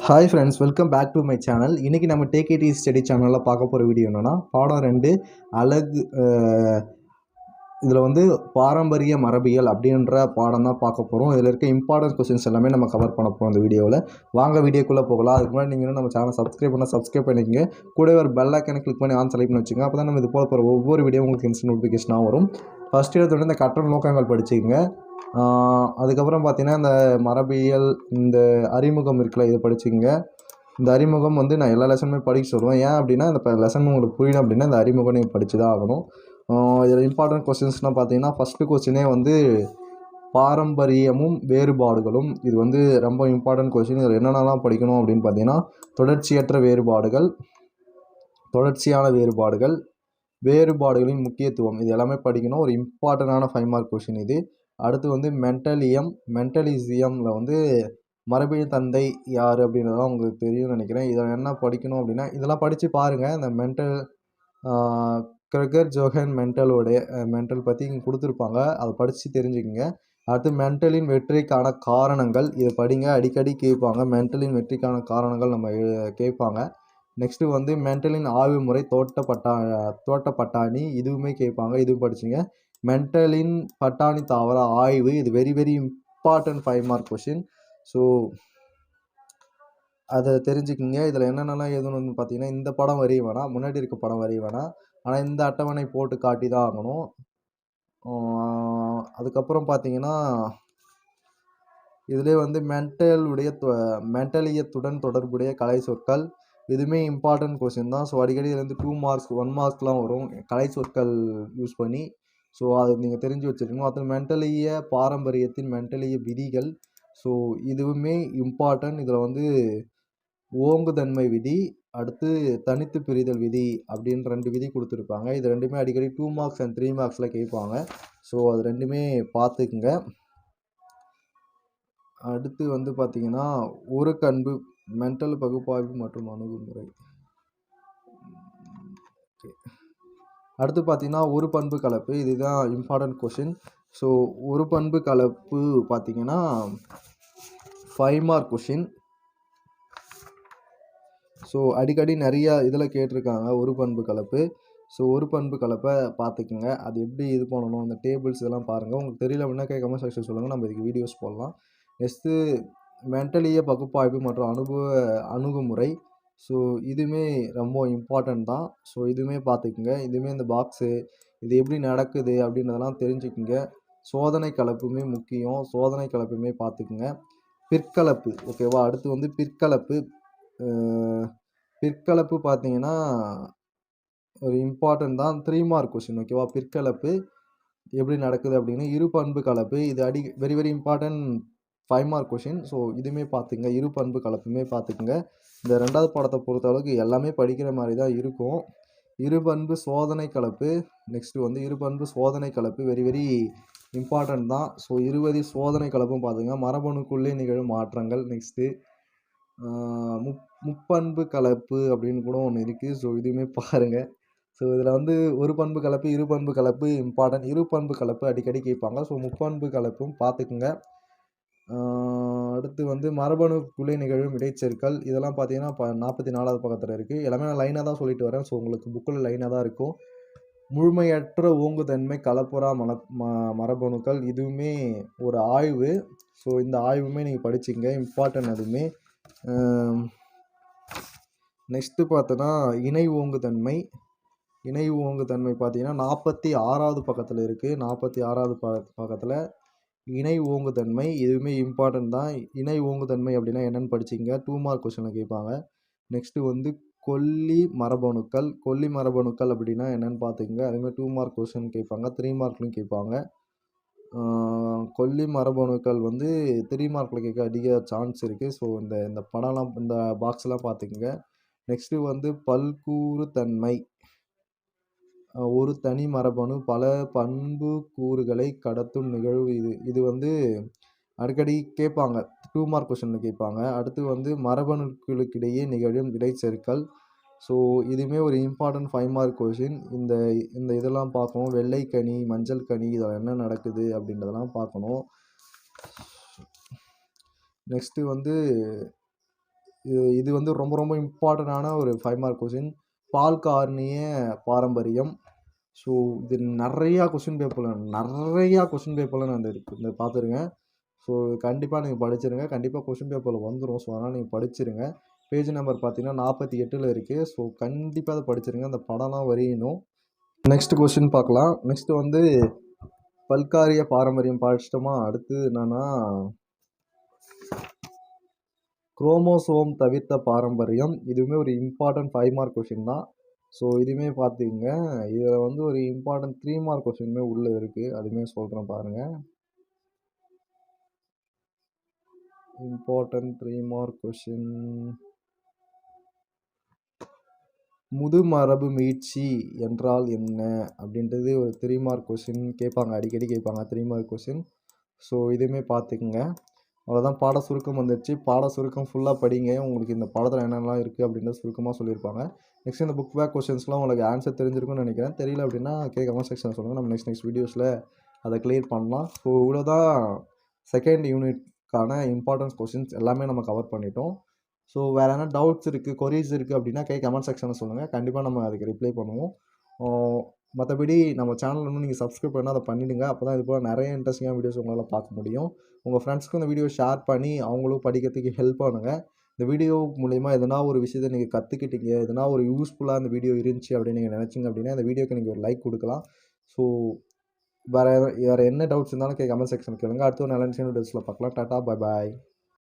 hi friends welcome back to my channel இன்றைக்கி நம்ம take it study சேனலில் பார்க்க போகிற வீடியோ என்னென்னா பாடம் ரெண்டு அழகு இதில் வந்து பாரம்பரிய மரபியல் அப்படின்ற பாடம் தான் பார்க்க போகிறோம் இதில் இருக்க இம்பார்ட்டன்ட் கொஸ்டின்ஸ் எல்லாமே நம்ம கவர் பண்ண போகிறோம் இந்த வீடியோவில் வாங்க வீடியோக்குள்ளே போகலாம். அதுக்கு முன்னாடி நீங்கள் நம்ம சேனல் சப்ஸ்கிரைப் பண்ணால் சப்ஸ்கிரைப் பண்ணிக்கங்க. கூட ஒரு பெல் ஐக்கனை கிளிக் பண்ணி ஆன் செலக்ட் பண்ணி வச்சுங்க அப்போ தான் நம்ம இது போல போகிற ஒவ்வொரு வீடியோ உங்களுக்கு இன்ஸ்ட் நோட்டிஃபிகேஷனாக வரும். ஃபஸ்ட் எடுத்தோடனே இந்த கட்டண நோக்கங்கள் படிச்சுக்கங்க. அதுக்கப்புறம் பார்த்தீங்கன்னா இந்த மரபியல் இந்த அறிமுகம் இருக்குல்ல இதை படிச்சுக்கங்க. இந்த அறிமுகம் வந்து நான் எல்லா லெசனுமே படிக்க சொல்லுவேன். ஏன் அப்படின்னா இந்த லெசன் உங்களுக்கு புரியணும் அப்படின்னா இந்த அறிமுகம் நீங்கள் படித்து தான் ஆகணும் இதில் இம்பார்ட்டன்ட் கொஸ்டின்ஸ்னால் பார்த்தீங்கன்னா ஃபஸ்ட்டு கொஸ்டினே வந்து பாரம்பரியமும் வேறுபாடுகளும். இது வந்து ரொம்ப இம்பார்ட்டன்ட் கொஸ்டின் இதில் என்னென்னலாம் படிக்கணும் அப்படின்னு பார்த்தீங்கன்னா தொடர்ச்சியற்ற வேறுபாடுகள் தொடர்ச்சியான வேறுபாடுகள் வேறுபாடுகளின் முக்கியத்துவம். இது எல்லாமே படிக்கணும். ஒரு இம்பார்ட்டண்டான ஃபைவ் மார்க் கொஷின் இது. அடுத்து வந்து மென்டலியம் மென்டலிசியமில் வந்து மரபின் தந்தை யார் அப்படின்றதெல்லாம் உங்களுக்கு தெரியும்னு நினைக்கிறேன். இதை என்ன படிக்கணும் அப்படின்னா இதெல்லாம் படித்து பாருங்கள் இந்த மென்டல் கிரகர் ஜோஹன் மென்டலோடைய மென்டல் பற்றி இங்கே கொடுத்துருப்பாங்க. அதை படித்து தெரிஞ்சுக்கோங்க. அடுத்து மென்டலின் வெற்றிக்கான காரணங்கள். இதை படிங்க. அடிக்கடி கேட்பாங்க. மென்டலின் வெற்றிக்கான காரணங்கள் நம்ம கேட்பாங்க. நெக்ஸ்ட்டு வந்து மென்டலின் ஆய்வு முறை தோட்ட தோட்டப்பட்டாணி. பட்டாணி இதுவுமே கேட்பாங்க. இதுவும் படிச்சுங்க. மென்டலின் பட்டாணி தாவர ஆய்வு இது very very important five mark question so அதை தெரிஞ்சுக்கிங்க. இதில் என்னென்னலாம் எதுன்னு பார்த்தீங்கன்னா இந்த படம் வரைய வேணாம். முன்னாடி இருக்க படம் வரைய வேணாம். ஆனால் இந்த அட்டவணை போட்டு காட்டி தான் ஆகணும். அதுக்கப்புறம் பார்த்தீங்கன்னா இதிலே வந்து மென்டலுடைய மென்டலியத்துடன் தொடர்புடைய கலை சொற்கள். இதுவுமே இம்பார்ட்டன்ட் கொஸ்டின் தான். ஸோ அடிக்கடி இதுலேருந்து டூ மார்க்ஸ் ஒன் மார்க்ஸ்லாம் வரும். கலை சொற்கள் யூஸ் பண்ணி ஸோ அதை நீங்கள் தெரிஞ்சு வச்சுருக்கணும். அது மென்டலிய பாரம்பரியத்தின் மென்டலிய விதிகள். ஸோ இதுவுமே இம்பார்ட்டன்ட் இதில் வந்து ஓங்குதன்மை விதி அடுத்து தனித்து பிரிதல் விதி அப்படின்னு ரெண்டு விதி கொடுத்துருப்பாங்க. இது ரெண்டுமே அடிக்கடி டூ மார்க்ஸ் அண்ட் த்ரீ மார்க்ஸில் கேட்பாங்க. ஸோ அது ரெண்டுமே பார்த்துக்குங்க. அடுத்து வந்து பார்த்திங்கன்னா ஒரு கண்பு மென்டல் பகுப்பாய்வு மற்றும் அணுகுமுறை. ஓகே. அடுத்து பார்த்திங்கன்னா ஒரு பண்பு கலப்பு. இதுதான் இம்பார்ட்டன்ட் கொஷின் ஸோ ஒரு பண்பு கலப்பு பார்த்தீங்கன்னா ஃபைவ் மார்க் கொஷின் ஸோ அடிக்கடி நிறையா இதில் கேட்டிருக்காங்க ஒரு பண்பு கலப்பு. ஸோ ஒரு பண்பு கலப்பை பார்த்துக்குங்க. அது எப்படி இது பண்ணணும்? அந்த டேபிள்ஸ் இதெல்லாம் பாருங்கள் உங்களுக்கு தெரியல அப்படின்னா கமெண்ட் செக்ஷன் சொல்லுங்கள் நம்ம இதுக்கு வீடியோஸ் போடலாம். நெக்ஸ்ட்டு மென்டலிய பகுப்பாய்வு மற்றும் அனுபவ அணுகுமுறை. ஸோ இதுவுமே ரொம்ப இம்பார்ட்டண்ட் தான். ஸோ இதுவுமே பார்த்துக்குங்க. இதுவுமே இந்த பாக்ஸு இது எப்படி நடக்குது அப்படின்றதெல்லாம் தெரிஞ்சுக்குங்க. சோதனை கலப்புமே முக்கியம். சோதனை கலப்புமே பார்த்துக்குங்க. பிற்கலப்பு ஓகேவா அடுத்து வந்து பிற்கலப்பு. பிற்கலப்பு பார்த்தீங்கன்னா ஒரு இம்பார்ட்டன்ட் தான். த்ரீ மார்க் கொஷின் ஓகேவா பிற்கலப்பு எப்படி நடக்குது அப்படின்னு. இரு பண்பு கலப்பு இது அடி very very important five mark question so இதுவுமே பார்த்துங்க இரு பண்பு கலப்புமே பார்த்துக்குங்க. இந்த ரெண்டாவது பாடத்தை பொறுத்த அளவுக்கு எல்லாமே படிக்கிற மாதிரி தான் இருக்கும். இரு பண்பு சோதனை கலப்பு. நெக்ஸ்ட்டு வந்து இருபண்பு சோதனை கலப்பு. வெரி வெரி இம்பார்ட்டன்ட் தான். ஸோ இருபது சோதனை கலப்பும் பார்த்துங்க மரபணுக்குள்ளே நிகழும் மாற்றங்கள். நெக்ஸ்ட்டு முப் முப்பண்பு கலப்பு அப்படின்னு கூட ஒன்று இருக்குது ஸோ இதுவுமே பாருங்கள் ஸோ இதில் வந்து ஒரு பண்பு கலப்பு இரு பண்பு கலப்பு இம்பார்ட்டன்ட் இரு பண்பு கலப்பு அடிக்கடி கேட்பாங்க. ஸோ முப்பண்பு கலப்பும் பார்த்துக்குங்க அடுத்து வந்து மரபணுக்குள்ளே நிகழும் இடைச்செருக்கள் இதெல்லாம் பார்த்தீங்கன்னா நாற்பத்தி நாலாவது பக்கத்தில் இருக்குது எல்லாமே நான் லைனாக தான் சொல்லிட்டு வரேன். ஸோ உங்களுக்கு புக்கில் லைனாக தான் இருக்கும். முழுமையற்ற ஓங்குதன்மை கலப்புறா மன ம மரபணுக்கள் இதுவுமே ஒரு ஆய்வு. ஸோ இந்த ஆய்வுமே நீங்கள் படிச்சிங்க இம்பார்ட்டன் அதுவுமே. நெக்ஸ்ட்டு பார்த்தோன்னா இணை ஓங்குதன்மை. இணை ஓங்குதன்மை பார்த்தீங்கன்னா நாற்பத்தி ஆறாவது பக்கத்தில் இருக்குது நாற்பத்தி ஆறாவது ப பக்கத்தில் இணை ஓங்குதன்மை எதுவுமே இம்பார்ட்டன்ட் தான். இணை ஓங்குதன்மை அப்படின்னா என்னென்னு படிச்சிங்க. டூ மார்க் கொஷனில் கேட்பாங்க. நெக்ஸ்ட்டு வந்து கொல்லி மரபணுக்கள். கொல்லி மரபணுக்கள் அப்படின்னா என்னென்னு பார்த்துக்குங்க. அதுமாதிரி டூ மார்க் கொஷின் கேட்பாங்க. த்ரீ மார்க்லையும் கேட்பாங்க. கொல்லி மரபணுக்கள் வந்து த்ரீ மார்க்கில் கேட்க அதிக சான்ஸ் இருக்குது ஸோ இந்த இந்த படம்லாம் இந்த பாக்ஸ்லாம் பார்த்துக்குங்க. நெக்ஸ்ட்டு வந்து பல்கூறு தன்மை ஒரு தனி மரபணு பல பண்பு கூறுகளை கடத்தும் நிகழ்வு இது. இது வந்து அடிக்கடி கேட்பாங்க. டூ மார்க் கொஷனில் கேட்பாங்க. அடுத்து வந்து மரபணுக்களுக்கிடையே நிகழும் இடைச்செருக்கல் ஸோ இதுவுமே ஒரு இம்பார்ட்டன்ட் ஃபைவ் மார்க் கொஷின் இந்த இந்த இதெல்லாம் பார்க்கணும். வெள்ளை கனி மஞ்சள் கனி இதில் என்ன நடக்குது அப்படின்றதெல்லாம் பார்க்கணும். நெக்ஸ்ட்டு வந்து இது இது வந்து ரொம்ப ரொம்ப இம்பார்ட்டண்ட்டான ஒரு ஃபைவ் மார்க் கொஷின் பால் காரணிய பாரம்பரியம். ஸோ இது நிறையா கொஷின் பேப்பரில் நிறையா கொஷின் பேப்பரில் நான் இந்த இருக்கு இந்த பார்த்துருங்க ஸோ கண்டிப்பாக நீங்கள் படிச்சிருங்க. கண்டிப்பாக கொஷின் பேப்பரில் வந்துடும் ஸோ அதனால் நீங்கள் படிச்சிருங்க. பேஜ் நம்பர் பார்த்தீங்கன்னா நாற்பத்தி எட்டில் இருக்குது ஸோ கண்டிப்பாக அதை படிச்சிருங்க. அந்த படம்லாம் வரையணும். நெக்ஸ்ட் கொஷின் பார்க்கலாம் நெக்ஸ்ட்டு வந்து பல்காரிய பாரம்பரியம் படிச்சிட்டோமா அடுத்து என்னென்னா குரோமோசோம் தவிர்த்த பாரம்பரியம். இதுவுமே ஒரு இம்பார்ட்டன்ட் ஃபைவ் மார்க் கொஷின் தான். ஸோ இதுவுமே பார்த்துக்குங்க இதில் வந்து ஒரு இம்பார்ட்டன்ட் த்ரீ மார்க் கொஷினுமே உள்ளே இருக்குது அதுவுமே சொல்கிறேன் பாருங்கள் இம்பார்ட்டன்ட் த்ரீ மார்க் கொஷின் முதுமரபு மீட்சி என்றால் என்ன? அப்படின்றது ஒரு த்ரீ மார்க் கொஷின் கேட்பாங்க. அடிக்கடி கேட்பாங்க த்ரீ மார்க் கொஷின் ஸோ இதுவுமே பார்த்துக்குங்க அவ்வளோதான் பாட சுருக்கம் வந்துடுச்சு பாட சுருக்கம் ஃபுல்லாக படிங்க. உங்களுக்கு இந்த பாடத்தில் என்னென்னலாம் இருக்குது அப்படின்றத சுருக்கமாக சொல்லியிருப்பாங்க. நெக்ஸ்ட் இந்த புக் பேக் கொஸ்டின்ஸ்லாம் உங்களுக்கு ஆன்சர் தெரிஞ்சிருக்கும்னு நினைக்கிறேன். தெரியல அப்படின்னா கே கமெண்ட் செக்ஷன் சொல்லுங்கள் நம்ம நெக்ஸ்ட் நெக்ஸ்ட் வீடியோஸில் அதை கிளியர் பண்ணலாம். ஸோ இவ்வளோ தான் செகண்ட் யூனிட்க்கான இம்பார்ட்டன்ஸ் கொஷின்ஸ் எல்லாமே நம்ம கவர் பண்ணிட்டோம். ஸோ வேறு என்ன டவுட்ஸ் இருக்குது கொரிஸ் இருக்குது அப்படின்னா கே கமெண்ட் செக்ஷனில் சொல்லுங்கள் கண்டிப்பாக நம்ம அதுக்கு ரிப்ளை பண்ணுவோம். மற்றபடி நம்ம சேனல் இன்னும் நீங்கள் சப்ஸ்கிரைப் பண்ணால் அதை பண்ணிவிடுங்க அப்போ தான் இது போல் நிறைய இன்ட்ரெஸ்டிங்கான வீடியோஸ் உங்களால் பார்க்க முடியும். உங்கள் ஃப்ரெண்ட்ஸ்க்கும் இந்த வீடியோ ஷேர் பண்ணி அவங்களும் படிக்கிறதுக்கு ஹெல்ப் பண்ணுங்கள் இந்த வீடியோ மூலிமா எதனா ஒரு விஷயத்தை நீங்கள் கற்றுக்கிட்டீங்க எதனா ஒரு யூஸ்ஃபுல்லாக இந்த வீடியோ இருந்துச்சு அப்படின்னு நீங்கள் நினச்சிங்க அப்படின்னா இந்த வீடியோக்கு நீங்கள் ஒரு லைக் கொடுக்கலாம். ஸோ வேறு வேறு என்ன டவுட்ஸ் இருந்தாலும் கே கமெண்ட் செக்ஷன் கேளுங்க. அடுத்த ஒரு நல்ல வீடியோஸில் பார்க்கலாம். டாட்டா பாய் பாய்